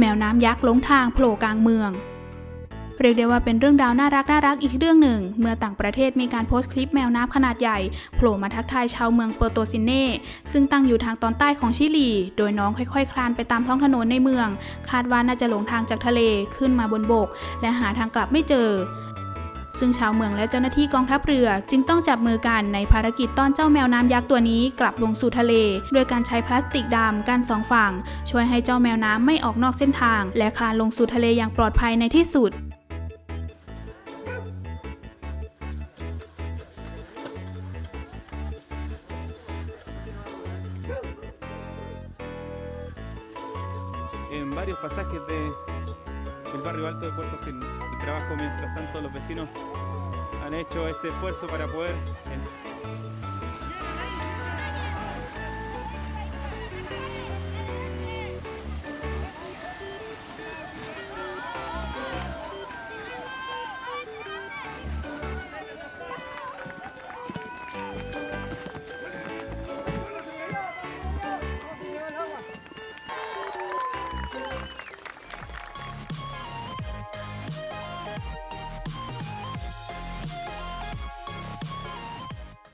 แมวน้ำยักษ์หลงทางโผล่กลางเมือง เรียกได้ว่าเป็นเรื่องราวน่ารักน่ารักอีกเรื่องหนึ่ง เมื่อต่างประเทศมีการโพสต์คลิปแมวน้ำขนาดใหญ่โผล่มาทักทายชาวเมืองเปอร์โตซินเน่ซึ่งตั้งอยู่ทางตอนใต้ของชิลี โดยน้องค่อยๆ คลานไปตามท้องถนนในเมือง คาดว่าน่าจะหลงทางจากทะเลขึ้นมาบนบก และหาทางกลับไม่เจอ ซึ่งชาวเมืองและเจ้าหน้าที่กองทัพเรือ จึงต้องจับมือกันในภารกิจต้อนเจ้าแมวน้ำยักษ์ตัวนี้กลับลงสู่ทะเล โดยการใช้พลาสติกดำกันสองฝั่ง ช่วยให้เจ้าแมวน้ำไม่ออกนอกเส้นทาง และคลานลงสู่ทะเลอย่างปลอดภัยในที่สุด en varios pasajes de- el barrio alto de Puerto sin trabajo, mientras tanto, los vecinos han hecho este esfuerzo para poder... Eh,